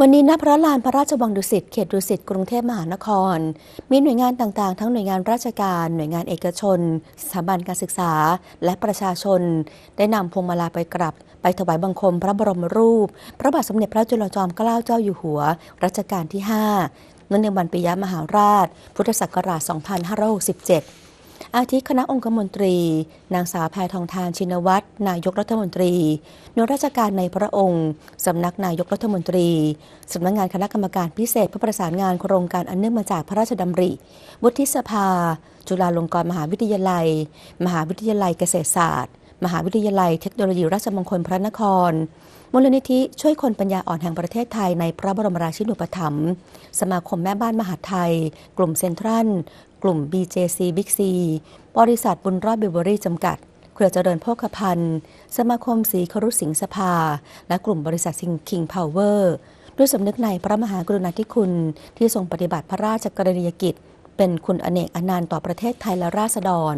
วันนี้ณพระลานพระราชวังดุสิตเขตดุสิตกรุงเทพมหานคร มีหน่วยงานต่างๆ ทั้งหน่วยงานราชการ หน่วยงานเอกชน สถาบันการศึกษา และประชาชน ได้นำพวงมาลาไปกราบไปถวายบังคมพระบรมรูป พระบาทสมเด็จพระจุลจอมเกล้าเจ้าอยู่หัว รัชกาลที่5เนื่องในวันปิยมหาราช พุทธศักราช 2567 อาทิคณะองคมนตรี นางสาวแพทองทานชินวัตร นายกรัฐมนตรีหน่วยราชการในพระองค์ สำนักนายกรัฐมนตรี สำนักงานคณะกรรมการพิเศษเพื่อประสานงานโครงการอันเนื่องมาจากพระราชดำริ วุฒิสภา จุฬาลงกรณ์มหาวิทยาลัย มหาวิทยาลัยเกษตรศาสตร์ มหาวิทยาลัยเทคโนโลยีราชมงคลพระนคร มูลนิธิช่วยคนปัญญาอ่อนแห่งประเทศไทยในพระบรมราชินูปถัมภ์สมาคมแม่บ้านมหาไทย กลุ่มเซ็นทรัล กลุ่ม BJC Big C บริษัทบุญรอดเบเวอรี่จำกัด เครือเจริญโภคภัณฑ์ สมาคมสีครุสิงห์สภา และกลุ่มบริษัทซิงคิงพาวเวอร์ด้วยสำนึกในพระมหากรุณาธิคุณที่ทรงปฏิบัติพระราชกรณียกิจ เป็นคุณอเนกอนันต์ต่อประเทศไทยและราษฎร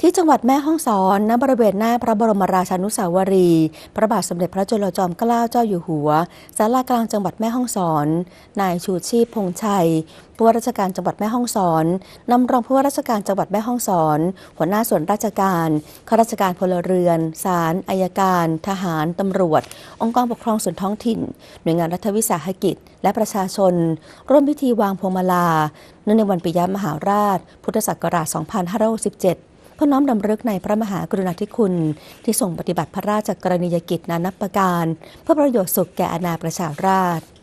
ที่จังหวัดแม่ฮ่องสอนณบริเวณหน้าพระบรมราชานุสาวรี พระบาทสมเด็จพระจุลจอมเกล้าเจ้าอยู่หัวศาลากลางจังหวัดแม่ฮ่องสอน นายชูชีพพงชัยผู้ว่าราชการจังหวัดแม่ฮ่องสอนนำรองผู้ว่าราชการจังหวัดแม่ฮ่องสอน หัวหน้าส่วนราชการข้าราชการพลเรือนศาลอายการ ทหาร ตำรวจ องค์กรปกครองส่วนท้องถิ่น หน่วยงานรัฐวิสาหกิจ และประชาชน ร่วมพิธีวางพวงมาลาเนื่องในวันปิยมหาราช พุทธศักราช 2567 เพื่อน้อมดำลึกในพระมหากรุณาธิคุณ ที่ทรงปฏิบัติพระราชกรณียกิจนานับประการ เพื่อประโยชน์สุขแก่อาณาประชาราษฎร